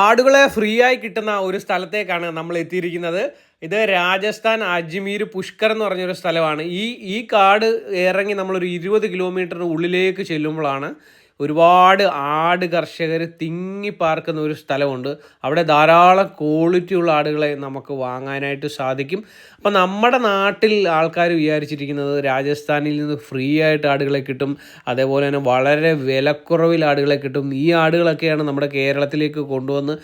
ആടുകളെ ഫ്രീ ആയി കിട്ടുന്ന ഒരു സ്ഥലത്തേക്കാണ് നമ്മൾ എത്തിയിരിക്കുന്നത്. ഇത് രാജസ്ഥാൻ അജ്മീർ പുഷ്കർ എന്ന് പറഞ്ഞൊരു സ്ഥലമാണ്. ഈ ഈ കാട് ഇറങ്ങി നമ്മളൊരു ഇരുപത് കിലോമീറ്റർ ഉള്ളിലേക്ക് ചെല്ലുമ്പോഴാണ് ഒരുപാട് ആട് കർഷകർ തിങ്ങി പാർക്കുന്ന ഒരു സ്ഥലമുണ്ട്. അവിടെ ധാരാളം ക്വാളിറ്റി ഉള്ള ആടുകളെ നമുക്ക് വാങ്ങാനായിട്ട് സാധിക്കും. അപ്പം നമ്മുടെ നാട്ടിൽ ആൾക്കാർ വിചാരിച്ചിരിക്കുന്നത് രാജസ്ഥാനിൽ നിന്ന് ഫ്രീ ആയിട്ട് ആടുകളെ കിട്ടും. അതേപോലെ തന്നെ വളരെ വിലക്കുറവിൽ ആടുകളെ കിട്ടും. ഈ ആടുകളൊക്കെയാണ് നമ്മുടെ കേരളത്തിലേക്ക് കൊണ്ടുവന്ന്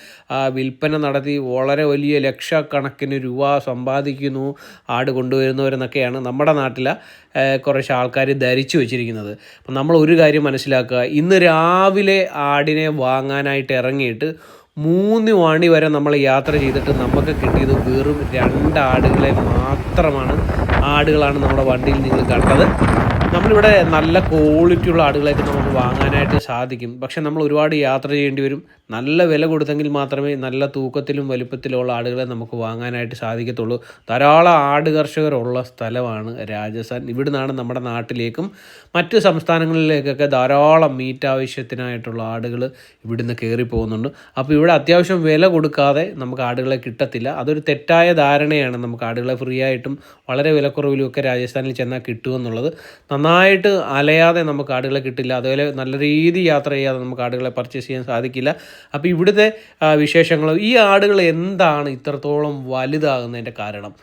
വിൽപ്പന നടത്തി വളരെ വലിയ ലക്ഷക്കണക്കിന് രൂപ സമ്പാദിക്കുന്നു ആട് കൊണ്ടുവരുന്നവരെന്നൊക്കെയാണ് നമ്മുടെ നാട്ടിലെ കുറച്ച് ആൾക്കാർ ധരിച്ചു വെച്ചിരിക്കുന്നത്. അപ്പം നമ്മൾ ഒരു കാര്യം മനസ്സിലാക്കുക. ഇന്ന് രാവിലെ ആടിനെ വാങ്ങാനായിട്ട് ഇറങ്ങിയിട്ട് മൂന്ന് മണി വരെ നമ്മൾ യാത്ര ചെയ്തിട്ട് നമുക്ക് കിട്ടിയത് വെറും രണ്ട് ആടുകളെ മാത്രമാണ് ആടുകളാണ് നമ്മുടെ വണ്ടിയിൽ നിങ്ങൾ കണ്ടത്. നമ്മളിവിടെ നല്ല ക്വാളിറ്റിയുള്ള ആടുകളെയൊക്കെ നമുക്ക് വാങ്ങാനായിട്ട് സാധിക്കും. പക്ഷെ നമ്മൾ ഒരുപാട് യാത്ര ചെയ്യേണ്ടി വരും. നല്ല വില കൊടുത്തെങ്കിൽ മാത്രമേ നല്ല തൂക്കത്തിലും വലുപ്പത്തിലുള്ള ആടുകളെ നമുക്ക് വാങ്ങാനായിട്ട് സാധിക്കത്തുള്ളൂ. ധാരാളം ആട് കർഷകരുള്ള സ്ഥലമാണ് രാജസ്ഥാൻ. ഇവിടുന്നാണ് നമ്മുടെ നാട്ടിലേക്കും മറ്റ് സംസ്ഥാനങ്ങളിലേക്കൊക്കെ ധാരാളം മീറ്റ് ആവശ്യത്തിനായിട്ടുള്ള ആടുകൾ ഇവിടുന്ന് കയറി പോകുന്നുണ്ട്. അപ്പോൾ ഇവിടെ അത്യാവശ്യം വില കൊടുക്കാതെ നമുക്ക് ആടുകളെ കിട്ടത്തില്ല. അതൊരു തെറ്റായ ധാരണയാണ് നമുക്ക് ആടുകളെ ഫ്രീ ആയിട്ടും വളരെ വിലക്കുറവിലും ഒക്കെ രാജസ്ഥാനിൽ ചെന്നാൽ കിട്ടുമെന്നുള്ളത് നന്നായിട്ട് അലയാതെ നമുക്ക് ആടുകളെ കിട്ടില്ല. അതുപോലെ നല്ല രീതി യാത്ര ചെയ്യാതെ നമുക്ക് ആടുകളെ പർച്ചേസ് ചെയ്യാൻ സാധിക്കില്ല. അപ്പോൾ ഇവിടുത്തെ വിശേഷങ്ങൾ ഈ ആടുകൾ എന്താണ് ഇത്രത്തോളം വലുതാകുന്നതിന്റെ കാരണം?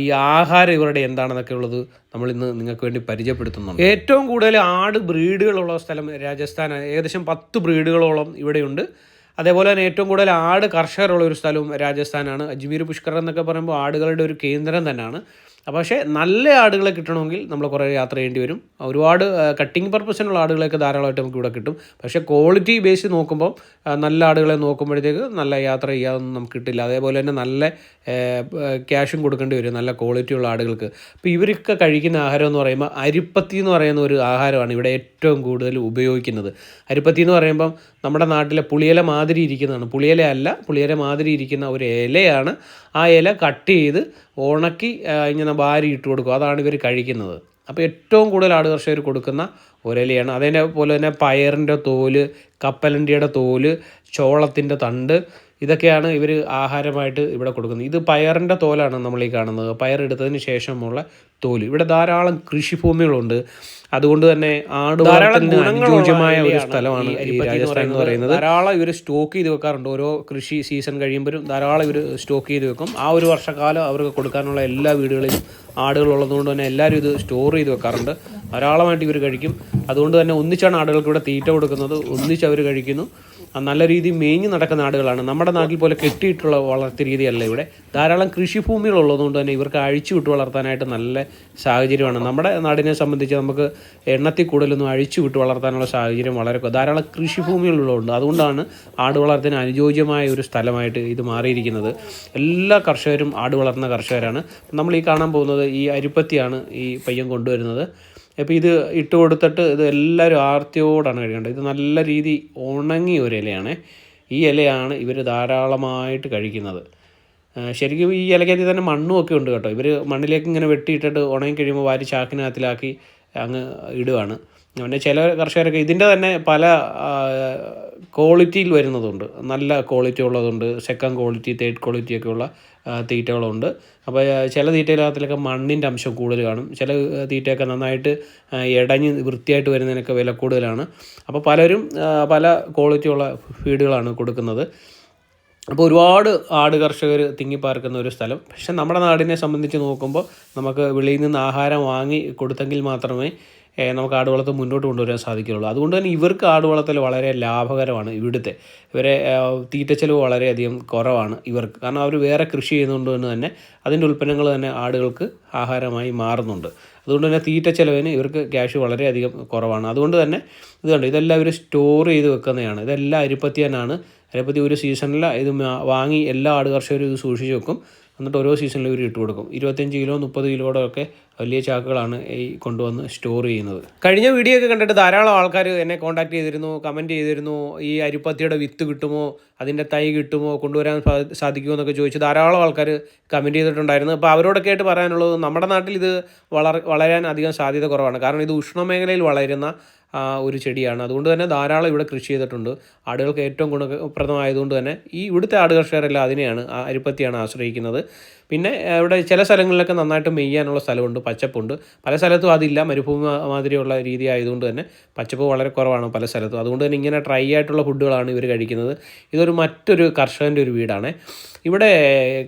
ഈ ആഹാരം ഇവരുടെ എന്താണെന്നൊക്കെ ഉള്ളത് നമ്മൾ ഇന്ന് നിങ്ങൾക്ക് വേണ്ടി പരിചയപ്പെടുത്തുന്നു ഏറ്റവും കൂടുതൽ ആട് ബ്രീഡുകളുള്ള സ്ഥലം രാജസ്ഥാൻ ഏകദേശം പത്ത് ബ്രീഡുകളോളം ഇവിടെയുണ്ട്. അതേപോലെ തന്നെ ഏറ്റവും കൂടുതൽ ആട് കർഷകരുള്ള ഒരു സ്ഥലവും രാജസ്ഥാനാണ്. അജ്മീർ പുഷ്കർ എന്നൊക്കെ പറയുമ്പോൾ ആടുകളുടെ ഒരു കേന്ദ്രം തന്നെയാണ്. പക്ഷേ നല്ല ആടുകളെ കിട്ടണമെങ്കിൽ നമ്മൾ കുറേ യാത്ര ചെയ്യേണ്ടി വരും. ഒരുപാട് കട്ടിങ് പർപ്പസിനുള്ള ആടുകളെയൊക്കെ ധാരാളമായിട്ട് നമുക്ക് ഇവിടെ കിട്ടും. പക്ഷേ ക്വാളിറ്റി ബേസ് നോക്കുമ്പോൾ നല്ല ആടുകളെ നോക്കുമ്പോഴത്തേക്ക് നല്ല യാത്ര ചെയ്യാതൊന്നും നമുക്ക് കിട്ടില്ല. അതേപോലെ തന്നെ നല്ല ക്യാഷും കൊടുക്കേണ്ടി വരും നല്ല ക്വാളിറ്റി ഉള്ള ആടുകൾക്ക്. അപ്പോൾ ഇവരൊക്കെ കഴിക്കുന്ന ആഹാരം എന്ന് പറയുമ്പോൾ അരിപ്പത്തി എന്ന് പറയുന്ന ഒരു ആഹാരമാണ് ഇവിടെ ഏറ്റവും കൂടുതൽ ഉപയോഗിക്കുന്നത്. അരിപ്പത്തി എന്ന് പറയുമ്പം നമ്മുടെ നാട്ടിലെ പുളിയില മാതിരി ഇരിക്കുന്നതാണ്. പുളിയില അല്ല പുളിയില മാതിരി ഇരിക്കുന്ന ഒരു ഇലയാണ്. ആ ഇല കട്ട് ചെയ്ത് ഉണക്കി ഇങ്ങനെ വാരി ഇട്ട് കൊടുക്കും. അതാണ് ഇവർ കഴിക്കുന്നത്. അപ്പോൾ ഏറ്റവും കൂടുതൽ ആട് കർഷകർ കൊടുക്കുന്ന ഒരലിയാണ്. അതേപോലെ തന്നെ പയറിന്റെ തോൽ കപ്പലണ്ടിയുടെ തോൽ ചോളത്തിന്റെ തണ്ട് ഇതൊക്കെയാണ് ഇവർ ആഹാരമായിട്ട് ഇവിടെ കൊടുക്കുന്നത്. ഇത് പയറിന്റെ തോലാണ് നമ്മൾ ഈ കാണുന്നത്. പയറെടുത്തതിന് ശേഷമുള്ള തോൽ. ഇവിടെ ധാരാളം കൃഷിഭൂമികളുണ്ട്. അതുകൊണ്ട് തന്നെ ആട് അനുയോജ്യമായ ഒരു സ്ഥലമാണ് ഈ രാജസ്ഥാൻ എന്ന് പറയുന്നത്. ധാരാളം ഇവർ സ്റ്റോക്ക് ചെയ്ത് വെക്കാറുണ്ട്. ഓരോ കൃഷി സീസൺ കഴിയുമ്പോഴും ധാരാളം ഇവർ സ്റ്റോക്ക് ചെയ്ത് വെക്കും. ആ ഒരു വർഷക്കാലം അവർക്ക് കൊടുക്കാനുള്ള എല്ലാ വീടുകളിലും ആടുകൾ ഉള്ളതുകൊണ്ട് തന്നെ എല്ലാവരും ഇത് സ്റ്റോർ ചെയ്ത് വെക്കാറുണ്ട്. ധാരാളമായിട്ട് ഇവർ കഴിക്കും. അതുകൊണ്ട് തന്നെ ഒന്നിച്ചാണ് ആടുകൾക്ക് ഇവിടെ തീറ്റ കൊടുക്കുന്നത്. ഒന്നിച്ച് അവർ കഴിക്കുന്നു. നല്ല രീതിയിൽ മേഞ്ഞ് നടക്കുന്ന ആടുകളാണ്. നമ്മുടെ നാട്ടിൽ പോലെ കെട്ടിയിട്ടുള്ള വളർത്തിയ രീതിയല്ല ഇവിടെ. ധാരാളം കൃഷിഭൂമികൾ ഉള്ളതുകൊണ്ട് തന്നെ ഇവർക്ക് അഴിച്ചു വിട്ട് വളർത്താനായിട്ട് നല്ല സാഹചര്യമാണ്. നമ്മുടെ നാടിനെ സംബന്ധിച്ച് നമുക്ക് എണ്ണത്തിൽ കൂടുതലൊന്നും അഴിച്ചു വിട്ട് വളർത്താനുള്ള സാഹചര്യം വളരെ ധാരാളം ധാരാളം കൃഷിഭൂമികളുള്ളതുകൊണ്ട് അതുകൊണ്ടാണ് ആട് വളർത്തിന് അനുയോജ്യമായ ഒരു സ്ഥലമായിട്ട് ഇത് മാറിയിരിക്കുന്നത്. എല്ലാ കർഷകരും ആട് വളർത്തുന്ന കർഷകരാണ്. നമ്മൾ ഈ കാണാൻ പോകുന്നത് ഈ അരിപ്പത്തിയാണ് ഈ പയ്യൻ കൊണ്ടുവരുന്നത്. അപ്പോൾ ഇത് ഇട്ട് കൊടുത്തിട്ട് ഇത് എല്ലാവരും ആർത്തിയോടാണ് കഴിക്കേണ്ടത്. ഇത് നല്ല രീതി ഉണങ്ങിയ ഒരു ഇലയാണ്. ഈ ഇലയാണ് ഇവർ ധാരാളമായിട്ട് കഴിക്കുന്നത്. ശരിക്കും ഈ ഇലക്കകത്ത് തന്നെ മണ്ണും ഒക്കെ ഉണ്ട് കേട്ടോ. ഇവർ മണ്ണിലേക്ക് ഇങ്ങനെ വെട്ടിയിട്ടിട്ട് ഉണങ്ങി കഴിയുമ്പോൾ വാരി ചാക്കിനകത്തിലാക്കി അങ്ങ് ഇടുകയാണ് പിന്നെ ചില കർഷകരൊക്കെ ഇതിന്റെ തന്നെ പല ക്വാളിറ്റിയിൽ വരുന്നതുണ്ട്. നല്ല ക്വാളിറ്റി ഉള്ളതുണ്ട്. സെക്കൻഡ് ക്വാളിറ്റി തേർഡ് ക്വാളിറ്റി ഒക്കെ ഉള്ള തീറ്റകളുണ്ട്. അപ്പോൾ ചില തീറ്റയിലകത്തിലൊക്കെ മണ്ണിന്റെ അംശം കൂടുതൽ കാണും. ചില തീറ്റയൊക്കെ നന്നായിട്ട് ഇടഞ്ഞ് വൃത്തിയായിട്ട് വരുന്നതിനൊക്കെ വില കൂടുതലാണ്. അപ്പോൾ പലരും പല ക്വാളിറ്റിയുള്ള ഫീഡുകളാണ് കൊടുക്കുന്നത്. അപ്പോൾ ഒരുപാട് ആട് കർഷകർ തിങ്ങിപ്പാർക്കുന്ന ഒരു സ്ഥലം. പക്ഷെ നമ്മുടെ നാടിനെ സംബന്ധിച്ച് നോക്കുമ്പോൾ നമുക്ക് വെളിയിൽ നിന്ന് ആഹാരം വാങ്ങി കൊടുത്തെങ്കിൽ മാത്രമേ നമുക്ക് ആട് വളർത്തൽ മുന്നോട്ട് കൊണ്ടുവരാൻ സാധിക്കുകയുള്ളൂ. അതുകൊണ്ട് തന്നെ ഇവർക്ക് ആട് വളർത്തൽ വളരെ ലാഭകരമാണ് ഇവിടുത്തെ. ഇവരെ തീറ്റ തീറ്റച്ചെലവ് വളരെയധികം കുറവാണ് ഇവർക്ക്. കാരണം അവർ വേറെ കൃഷി ചെയ്യുന്നതുകൊണ്ട് തന്നെ അതിന്റെ ഉൽപ്പന്നങ്ങൾ തന്നെ ആടുകൾക്ക് ആഹാരമായി മാറുന്നുണ്ട്. അതുകൊണ്ട് തന്നെ തീറ്റ ചെലവിന് ഇവർക്ക് ക്യാഷ് വളരെയധികം കുറവാണ്. അതുകൊണ്ട് തന്നെ ഇത് കണ്ടോ ഇതെല്ലാം ഇവർ സ്റ്റോർ ചെയ്ത് വെക്കുന്നതാണ്. ഇതെല്ലാം അരിപ്പത്തിയാനാണ് അരിപ്പത്തി ഒരു സീസണിൽ ഇത് വാങ്ങി എല്ലാ ആട് കർഷകരും ഇത് സൂക്ഷിച്ച് വെക്കും. എന്നിട്ട് ഓരോ സീസണിലും ഇവർ ഇട്ട് കൊടുക്കും. ഇരുപത്തഞ്ച് കിലോ മുപ്പത് കിലോയുടെ ഒക്കെ വലിയ ചാക്കുകളാണ് ഈ കൊണ്ടുവന്ന് സ്റ്റോർ ചെയ്യുന്നത്. കഴിഞ്ഞ വീഡിയോ ഒക്കെ കണ്ടിട്ട് ധാരാളം ആൾക്കാർ എന്നെ കോൺടാക്ട് ചെയ്തിരുന്നു കമന്റ് ചെയ്തിരുന്നു. ഈ അരിപ്പത്തിയുടെ വിത്ത് കിട്ടുമോ അതിന്റെ തൈ കിട്ടുമോ കൊണ്ടുവരാൻ സാധിക്കുമോ എന്നൊക്കെ ചോദിച്ച് ധാരാളം ആൾക്കാർ കമന്റ് ചെയ്തിട്ടുണ്ടായിരുന്നു. അപ്പോൾ അവരോടൊക്കെ ആയിട്ട് പറയാനുള്ളത് നമ്മുടെ നാട്ടിൽ ഇത് വളർ വളരാൻ അധികം സാധ്യത കുറവാണ്. കാരണം ഇത് ഉഷ്ണമേഖലയിൽ വളരുന്ന ഒരു ചെടിയാണ്. അതുകൊണ്ട് തന്നെ ധാരാളം ഇവിടെ കൃഷി ചെയ്തിട്ടുണ്ട്. ആടുകൾക്ക് ഏറ്റവും ഗുണപ്രദമായതുകൊണ്ട് തന്നെ ഈ ഇവിടുത്തെ ആട് കർഷകരെല്ലാം അതിനെയാണ് അരിപ്പത്തിയാണ് ആശ്രയിക്കുന്നത്. പിന്നെ ഇവിടെ ചില സ്ഥലങ്ങളിലൊക്കെ നന്നായിട്ട് മെയ്യാനുള്ള സ്ഥലമുണ്ട് പച്ചപ്പുണ്ട്. പല സ്ഥലത്തും അതില്ല. മരുഭൂമി മാതിരിയുള്ള രീതി ആയതുകൊണ്ട് തന്നെ പച്ചപ്പ് വളരെ കുറവാണ് പല സ്ഥലത്തും. അതുകൊണ്ട് തന്നെ ഇങ്ങനെ ഡ്രൈ ആയിട്ടുള്ള ഫുഡുകളാണ് ഇവർ കഴിക്കുന്നത്. ഇതൊരു മറ്റൊരു കർഷകന്റെ ഒരു വീടാണ്. ഇവിടെ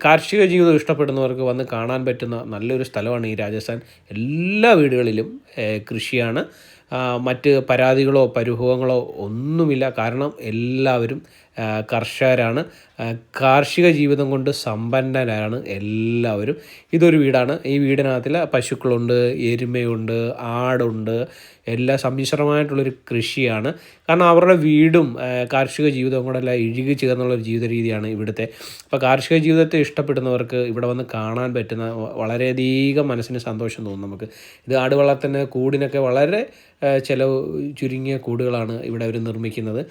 കാർഷിക ജീവിതം ഇഷ്ടപ്പെടുന്നവർക്ക് വന്ന് കാണാൻ പറ്റുന്ന നല്ലൊരു സ്ഥലമാണ് ഈ രാജസ്ഥാൻ. എല്ലാ വീടുകളിലും കൃഷിയാണ്. മറ്റ് പരാതികളോ പരിഭവങ്ങളോ ഒന്നുമില്ല. കാരണം എല്ലാവരും കർഷകരാണ്. കാർഷിക ജീവിതം കൊണ്ട് സമ്പന്നരാണ് എല്ലാവരും. ഇതൊരു വീടാണ്. ഈ വീടിനകത്തിൽ പശുക്കളുണ്ട് എരുമയുണ്ട് ആടുണ്ട്. എല്ലാ സമ്മിശ്രമായിട്ടുള്ളൊരു കൃഷിയാണ്. കാരണം അവരുടെ വീടും കാർഷിക ജീവിതവും കൂടെ എല്ലാം ഇഴുകി ചേർന്നുള്ളൊരു ജീവിത രീതിയാണ് ഇവിടുത്തെ. അപ്പോൾ കാർഷിക ജീവിതത്തെ ഇഷ്ടപ്പെടുന്നവർക്ക് ഇവിടെ വന്ന് കാണാൻ പറ്റുന്ന വളരെയധികം മനസ്സിന് സന്തോഷം തോന്നും നമുക്ക്. ഇത് ആട് വളർത്തുന്ന കൂടിനൊക്കെ വളരെ ചിലവ് ചുരുങ്ങിയ കൂടുകളാണ് ഇവിടെ അവർ നിർമ്മിക്കുന്നത്.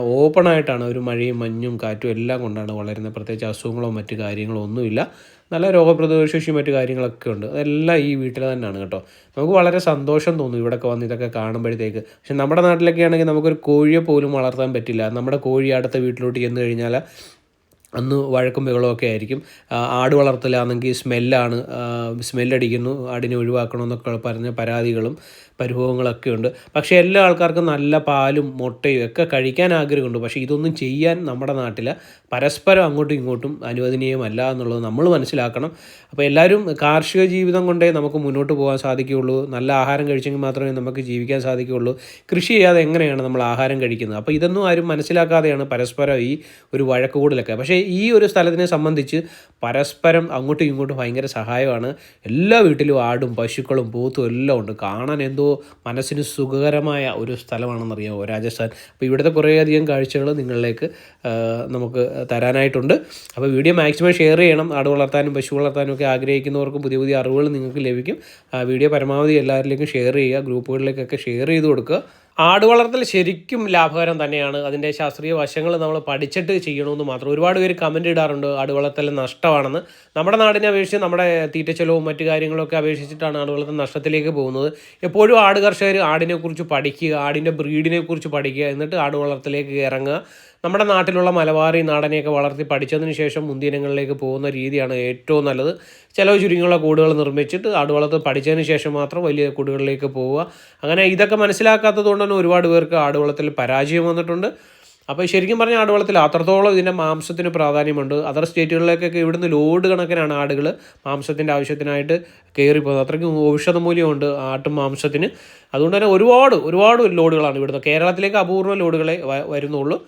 ഓപ്പൺ ആയിട്ടാണ് ഒരു മഴയും മഞ്ഞും കാറ്റും എല്ലാം കൊണ്ടാണ് വളരുന്നത് പ്രത്യേകിച്ച് അസുഖങ്ങളോ മറ്റു കാര്യങ്ങളോ ഒന്നുമില്ല. നല്ല രോഗപ്രതിരോധ ശേഷിയും മറ്റു കാര്യങ്ങളൊക്കെ ഉണ്ട്. അതെല്ലാം ഈ വീട്ടിൽ തന്നെയാണ് കേട്ടോ. നമുക്ക് വളരെ സന്തോഷം തോന്നും ഇവിടെയൊക്കെ വന്ന് ഇതൊക്കെ കാണുമ്പോഴത്തേക്ക്. പക്ഷെ നമ്മുടെ നാട്ടിലൊക്കെ ആണെങ്കിൽ നമുക്കൊരു കോഴിയെ പോലും വളർത്താൻ പറ്റില്ല. നമ്മുടെ കോഴി അടുത്ത വീട്ടിലോട്ട് ചെന്ന് കഴിഞ്ഞാൽ അന്ന് വഴക്കും ബഹളമൊക്കെ ആയിരിക്കും. ആട് വളർത്തലാണെങ്കിൽ സ്മെല്ലാണ് സ്മെല്ലടിക്കുന്നു ആടിനെ ഒഴിവാക്കണമെന്നൊക്കെ പറഞ്ഞ പരാതികളും പരിഭവങ്ങളൊക്കെ ഉണ്ട്. പക്ഷേ എല്ലാ ആൾക്കാർക്കും നല്ല പാലും മുട്ടയും ഒക്കെ കഴിക്കാൻ ആഗ്രഹമുണ്ട്. പക്ഷേ ഇതൊന്നും ചെയ്യാൻ നമ്മുടെ നാട്ടിൽ പരസ്പരം അങ്ങോട്ടും ഇങ്ങോട്ടും അനുവദനീയമല്ല എന്നുള്ളത് നമ്മൾ മനസ്സിലാക്കണം. അപ്പോൾ എല്ലാവരും കാർഷിക ജീവിതം കൊണ്ടേ നമുക്ക് മുന്നോട്ട് പോകാൻ സാധിക്കുകയുള്ളൂ. നല്ല ആഹാരം കഴിച്ചെങ്കിൽ മാത്രമേ നമുക്ക് ജീവിക്കാൻ സാധിക്കുകയുള്ളൂ. കൃഷി ചെയ്യാതെ എങ്ങനെയാണ് നമ്മൾ ആഹാരം കഴിക്കുന്നത്? അപ്പോൾ ഇതൊന്നും ആരും മനസ്സിലാക്കാതെയാണ് പരസ്പരം ഈ ഒരു വഴക്ക് കൂടലൊക്കെ പക്ഷേ ഈ ഒരു സ്ഥലത്തിനെ സംബന്ധിച്ച് പരസ്പരം അങ്ങോട്ടും ഇങ്ങോട്ടും ഭയങ്കര സഹായമാണ്. എല്ലാ വീട്ടിലും ആടും പശുക്കളും പോത്തും എല്ലാം ഉണ്ട്. കാണാൻ എന്തോ മനസ്സിന് സുഖകരമായ ഒരു സ്ഥലമാണെന്നറിയാമോ രാജസ്ഥാൻ? അപ്പോൾ ഇവിടുത്തെ കുറേയധികം കാഴ്ചകൾ നിങ്ങളിലേക്ക് നമുക്ക് തരാനായിട്ടുണ്ട്. അപ്പോൾ വീഡിയോ മാക്സിമം ഷെയർ ചെയ്യണം. ആട് വളർത്താനും പശു വളർത്താനും ഒക്കെ ആഗ്രഹിക്കുന്നവർക്കും പുതിയ പുതിയ അറിവുകൾ നിങ്ങൾക്ക് ലഭിക്കും. വീഡിയോ പരമാവധി എല്ലാവരിലേക്കും ഷെയർ ചെയ്യുക. ഗ്രൂപ്പുകളിലേക്കൊക്കെ ഷെയർ ചെയ്ത് കൊടുക്കുക. ആട് വളർത്തൽ ശരിക്കും ലാഭകരം തന്നെയാണ്. അതിന്റെ ശാസ്ത്രീയ വശങ്ങൾ നമ്മൾ പഠിച്ചിട്ട് ചെയ്യണമെന്ന് മാത്രം. ഒരുപാട് പേര് കമന്റ് ഇടാറുണ്ട് ആട് വളർത്തൽ നഷ്ടമാണെന്ന്. നമ്മുടെ നാടിനെ അപേക്ഷിച്ച് നമ്മുടെ തീറ്റച്ചെലവും മറ്റു കാര്യങ്ങളൊക്കെ അപേക്ഷിച്ചിട്ടാണ് ആട് വളർത്തൽ നഷ്ടത്തിലേക്ക് പോകുന്നത്. എപ്പോഴും ആട് കർഷകർ ആടിനെക്കുറിച്ച് പഠിക്കുക ആടിന്റെ ബ്രീഡിനെക്കുറിച്ച് പഠിക്കുക എന്നിട്ട് ആട് വളർത്തലേക്ക് ഇറങ്ങുക. നമ്മുടെ നാട്ടിലുള്ള മലബാറി നാടനെയൊക്കെ വളർത്തി പഠിച്ചതിന് ശേഷം മുന്തിയിനങ്ങളിലേക്ക് പോകുന്ന രീതിയാണ് ഏറ്റവും നല്ലത്. ചിലവ് ചുരുങ്ങിയുള്ള കൂടുകൾ നിർമ്മിച്ചിട്ട് ആട് വളർത്ത് പഠിച്ചതിന് ശേഷം മാത്രം വലിയ കൂടുകളിലേക്ക് പോവുക. അങ്ങനെ ഇതൊക്കെ മനസ്സിലാക്കാത്തത് കൊണ്ട് തന്നെ ഒരുപാട് പേർക്ക് ആട് വളർത്തൽ പരാജയം വന്നിട്ടുണ്ട്. അപ്പോൾ ശരിക്കും പറഞ്ഞാൽ ആടുവളത്തിൽ അത്രത്തോളം ഇതിന്റെ മാംസത്തിന് പ്രാധാന്യമുണ്ട്. അതർ സ്റ്റേറ്റുകളിലേക്കൊക്കെ ഇവിടുന്ന് ലോഡ് കണക്കിനാണ് ആടുകൾ മാംസത്തിന്റെ ആവശ്യത്തിനായിട്ട് കയറി പോകുന്നത് അത്രയ്ക്കും ഔഷധ മൂല്യമുണ്ട് ആട്ടും മാംസത്തിന്. അതുകൊണ്ട് തന്നെ ഒരുപാട് ഒരുപാട് ലോഡുകളാണ് ഇവിടുന്ന്. കേരളത്തിലേക്ക് അപൂർവ ലോഡുകളെ വരുന്നുള്ളൂ.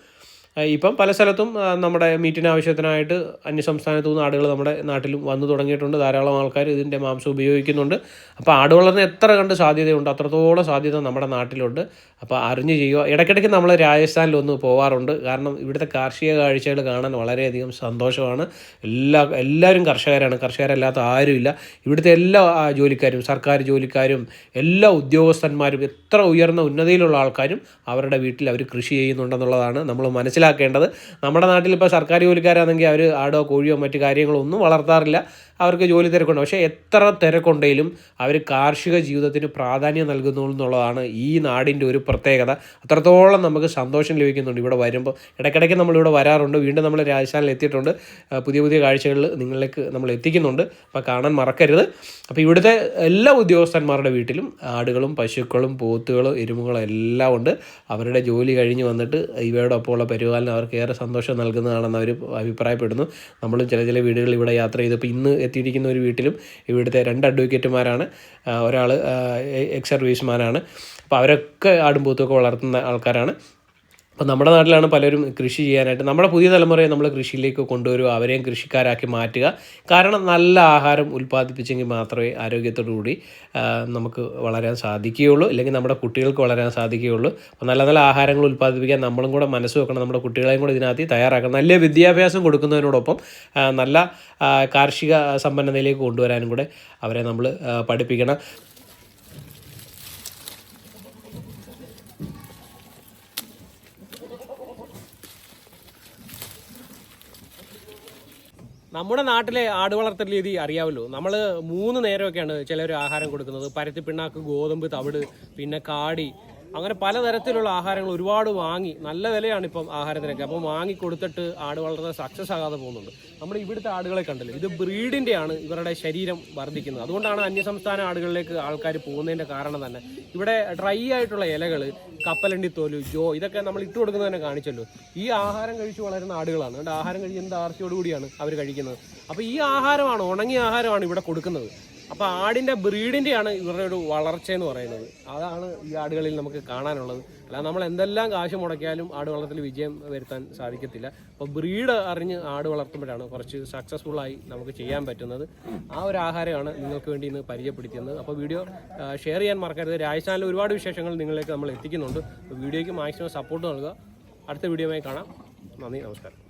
ഇപ്പം പല സ്ഥലത്തും നമ്മുടെ മീറ്റിന് ആവശ്യത്തിനായിട്ട് അന്യസംസ്ഥാനത്തു നിന്ന് ആടുകൾ നമ്മുടെ നാട്ടിലും വന്നു തുടങ്ങിയിട്ടുണ്ട്. ധാരാളം ആൾക്കാർ ഇതിന്റെ മാംസം ഉപയോഗിക്കുന്നുണ്ട്. അപ്പോൾ ആട് വളർന്ന് എത്ര കണ്ട് സാധ്യതയുണ്ട്? അത്രത്തോളം സാധ്യത നമ്മുടെ നാട്ടിലുണ്ട്. അപ്പോൾ അറിഞ്ഞു ചെയ്യുക. ഇടയ്ക്കിടയ്ക്ക് നമ്മൾ രാജസ്ഥാനിലൊന്ന് പോവാറുണ്ട്. കാരണം ഇവിടുത്തെ കാർഷിക കാഴ്ചകൾ കാണാൻ വളരെയധികം സന്തോഷമാണ്. എല്ലാ എല്ലാവരും കർഷകരാണ്. കർഷകരല്ലാത്ത ആരുമില്ല. ഇവിടുത്തെ എല്ലാ ജോലിക്കാരും സർക്കാർ ജോലിക്കാരും എല്ലാ ഉദ്യോഗസ്ഥന്മാരും എത്ര ഉയർന്ന ഉന്നതിയിലുള്ള ആൾക്കാരും അവരുടെ വീട്ടിൽ അവർ കൃഷി ചെയ്യുന്നുണ്ടെന്നുള്ളതാണ് നമ്മൾ മനസ്സിലാക്കേണ്ടത്. നമ്മുടെ നാട്ടിൽ ഇപ്പോൾ സർക്കാർ ജോലിക്കാരാണെങ്കിൽ അവർ ആടോ കോഴിയോ മറ്റു കാര്യങ്ങളോ ഒന്നും വളർത്താറില്ല. അവർക്ക് ജോലി തിരക്കുണ്ട്. പക്ഷേ എത്ര തിരക്കുണ്ടെങ്കിലും അവർ കാർഷിക ജീവിതത്തിന് പ്രാധാന്യം നൽകുന്നു എന്നുള്ളതാണ് ഈ നാടിന്റെ ഒരു പ്രത്യേകത. അത്രത്തോളം നമുക്ക് സന്തോഷം ലഭിക്കുന്നുണ്ട് ഇവിടെ വരുമ്പോൾ. ഇടയ്ക്കിടയ്ക്ക് നമ്മളിവിടെ വരാറുണ്ട്. വീണ്ടും നമ്മൾ രാജസ്ഥാനിൽ എത്തിയിട്ടുണ്ട്. പുതിയ പുതിയ കാഴ്ചകളിൽ നിങ്ങളിലേക്ക് നമ്മൾ എത്തിക്കുന്നുണ്ട്. അപ്പോൾ കാണാൻ മറക്കരുത്. അപ്പോൾ ഇവിടുത്തെ എല്ലാ ഉദ്യോഗസ്ഥന്മാരുടെ വീട്ടിലും ആടുകളും പശുക്കളും പോത്തുകളും എരുമകളും എല്ലാം ഉണ്ട്. അവരുടെ ജോലി കഴിഞ്ഞ് വന്നിട്ട് ഇവയോടൊപ്പമുള്ള പരിപാലനം അവർക്ക് ഏറെ സന്തോഷം നൽകുന്നതാണെന്ന് അവർ അഭിപ്രായപ്പെടുന്നു. നമ്മളും ചില ചില വീടുകളിൽ ഇവിടെ യാത്ര ചെയ്തപ്പോൾ ഇന്ന് എത്തിയിരിക്കുന്ന ഒരു വീട്ടിലും ഇവിടുത്തെ രണ്ട് അഡ്വക്കേറ്റുമാരാണ്. ഒരാൾ എക്സ് സർവീസ്മാനാണ് അപ്പോൾ അവരൊക്കെ ആടും പോത്തുമൊക്കെ വളർത്തുന്ന ആൾക്കാരാണ്. അപ്പോൾ നമ്മുടെ നാട്ടിലാണ് പലരും കൃഷി ചെയ്യാനായിട്ട് നമ്മുടെ പുതിയ തലമുറയെ നമ്മൾ കൃഷിയിലേക്ക് കൊണ്ടുവരിക അവരെയും കൃഷിക്കാരാക്കി മാറ്റുക. കാരണം നല്ല ആഹാരം ഉൽപ്പാദിപ്പിച്ചെങ്കിൽ മാത്രമേ ആരോഗ്യത്തോടു കൂടി നമുക്ക് വളരാൻ സാധിക്കുകയുള്ളൂ. അല്ലെങ്കിൽ നമ്മുടെ കുട്ടികൾക്ക് വളരാൻ സാധിക്കുകയുള്ളൂ. അപ്പോൾ നല്ല നല്ല ആഹാരങ്ങൾ ഉൽപ്പാദിപ്പിക്കാൻ നമ്മളും കൂടെ മനസ്സ് വെക്കണം. നമ്മുടെ കുട്ടികളെയും കൂടെ ഇതിനകത്ത് തയ്യാറാക്കണം. നല്ല വിദ്യാഭ്യാസം കൊടുക്കുന്നതിനോടൊപ്പം നല്ല കാർഷിക സമ്പന്നതയിലേക്ക് കൊണ്ടുവരാനും കൂടെ അവരെ നമ്മൾ പഠിപ്പിക്കണം. നമ്മുടെ നാട്ടിലെ ആട് വളർത്തൽ രീതി അറിയാമല്ലോ. നമ്മൾ മൂന്ന് നേരമൊക്കെയാണ് ചിലർ ആഹാരം കൊടുക്കുന്നത്. പരുത്തി പിണ്ണാക്ക് ഗോതമ്പ് തവിട് പിന്നെ കാടി അങ്ങനെ പലതരത്തിലുള്ള ആഹാരങ്ങൾ ഒരുപാട് വാങ്ങി നല്ല വിലയാണ് ഇപ്പം ആഹാരത്തിനൊക്കെ. അപ്പോൾ വാങ്ങി കൊടുത്തിട്ട് ആട് വളർത്തുന്നത് സക്സസ് ആകാതെ പോകുന്നുണ്ട്. നമ്മൾ ഇവിടുത്തെ ആടുകളെ കണ്ടില്ലേ ഇത് ബ്രീഡിന്റെ ആണ് ഇവരുടെ ശരീരം വർദ്ധിക്കുന്നത്. അതുകൊണ്ടാണ് അന്യസംസ്ഥാന ആടുകളിലേക്ക് ആൾക്കാർ പോകുന്നതിന്റെ കാരണം തന്നെ. ഇവിടെ ഡ്രൈ ആയിട്ടുള്ള ഇലകൾ കപ്പലണ്ടി തോൽ ജോ ഇതൊക്കെ നമ്മൾ ഇട്ട് കൊടുക്കുന്നത് തന്നെ കാണിച്ചല്ലോ. ഈ ആഹാരം കഴിച്ച് വളരുന്ന ആടുകളാണ്. അതുകൊണ്ട് ആഹാരം കഴിച്ച് എന്ത് ആർച്ചയോട് കൂടിയാണ് അവർ കഴിക്കുന്നത്. അപ്പോൾ ഈ ആഹാരമാണ് ഉണങ്ങിയ ആഹാരമാണ് ഇവിടെ കൊടുക്കുന്നത്. അപ്പോൾ ആടിന്റെ ബ്രീഡിന്റെയാണ് ഇവരുടെ ഒരു വളർച്ച എന്ന് പറയുന്നത്. അതാണ് ഈ ആടുകളിൽ നമുക്ക് കാണാനുള്ളത്. അല്ലാതെ നമ്മൾ എന്തെല്ലാം കാശ് മുടക്കിയാലും ആട് വളർത്തൽ വിജയം വരുത്താൻ സാധിക്കത്തില്ല. അപ്പോൾ ബ്രീഡ് അറിഞ്ഞ് ആട് വളർത്തുമ്പോഴാണ് കുറച്ച് സക്സസ്ഫുൾ ആയി നമുക്ക് ചെയ്യാൻ പറ്റുന്നത്. ആ ഒരു ആഹാരമാണ് നിങ്ങൾക്ക് വേണ്ടി ഇന്ന് പരിചയപ്പെടുത്തിയത്. അപ്പോൾ വീഡിയോ ഷെയർ ചെയ്യാൻ മറക്കരുത്. രാജസ്ഥാനിലെ ഒരുപാട് വിശേഷങ്ങൾ നിങ്ങളിലേക്ക് നമ്മൾ എത്തിക്കുന്നുണ്ട്. വീഡിയോയ്ക്ക് മാക്സിമം സപ്പോർട്ട് നൽകുക. അടുത്ത വീഡിയോയുമായി കാണാം. നന്ദി നമസ്കാരം.